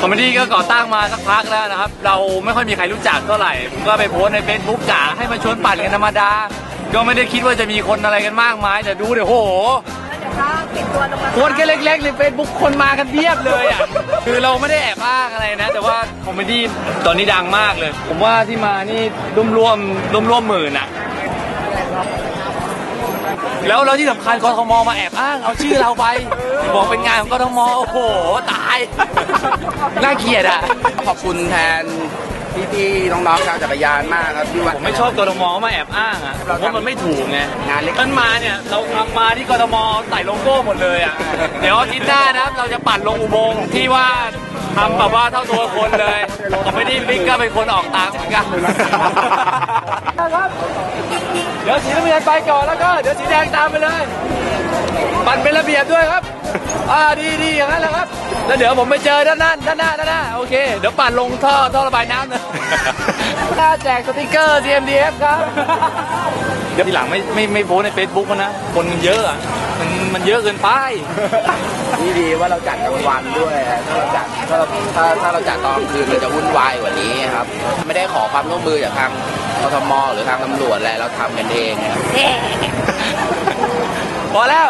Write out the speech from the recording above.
คอมเมดี้ก็ก่อตั้งมาสักพักแล้วนะครับ เราไม่ค่อยมีใครรู้จักเท่าไหร่ผมก็ไปโพสใน Facebook กะให้มาชวนปั่นกันธรรมดา ก็ไม่ได้คิดว่าจะมีคนอะไรกันมากมาย แต่ดูเดี๋ยวโหคนแค่เล็กๆใน Facebook คนมากันเพียบเลยอะคือเราไม่ได้แอบอ้างอะไรนะ แต่ว่าคอมเมดี้ตอนนี้ดังมากเลย ผมว่าที่มานี่ร่วมร่วมร่วมร่วมหมื่นอะแล้วแล้วที่สำคัญกทมมาแอบอ้างเอาชื่อเราไป บอกเป็นงานของกทมโอ้โห ตาย น่าเกลียดอะ ขอบคุณแทนพี่ๆน้องๆชาวจักรยานมากครับที่ว่า ผมไม่ชอบกทมมาแอบอ้างอะผมว่ามันไม่ถูกไงงานเล็ก มันมาเนี่ยเราทำมาที่กทมใส่โลโก้หมดเลยอะ เดี๋ยวอาทิตย์หน้านะครับเราจะปั่นลงอุโมงค์ที่ว่าทำแบบว่าเท่าตัวคนเลยผมไม่ได้บิ๊กก็เป็นคนออกตังค์เหมือนกันเดี๋ยวสีน้ำเงินไปก่อนแล้วก็เดี๋ยวสีแดงตามไปเลย ปั่นเป็นระเบียบด้วยครับ อ่าดีดีอย่างนั้นแหละครับ แล้วเดี๋ยวผมไปเจอด้านหน้าด้านหน้าด้านหน้าโอเค เดี๋ยวปั่นลงท่อท่อระบายน้ำเลยหน้าแจกสติกเกอร์ CMDF ครับ เดี๋ยวทีหลังไม่ไม่ไม่โพสต์ใน Facebook มันนะ คนมันเยอะอะมันมันเยอะเกินไปนี่ดีว่าเราจัดกลางวันด้วย ถ้าเราจัดถ้าเราถ้าถ้าเราจัดตอนกลางคืนมันจะวุ่นวายกว่านี้ครับ ไม่ได้ขอความร่วมมือจากทางกทมหรือทางตำรวจอะไรเราทำกันเองครับ พอแล้ว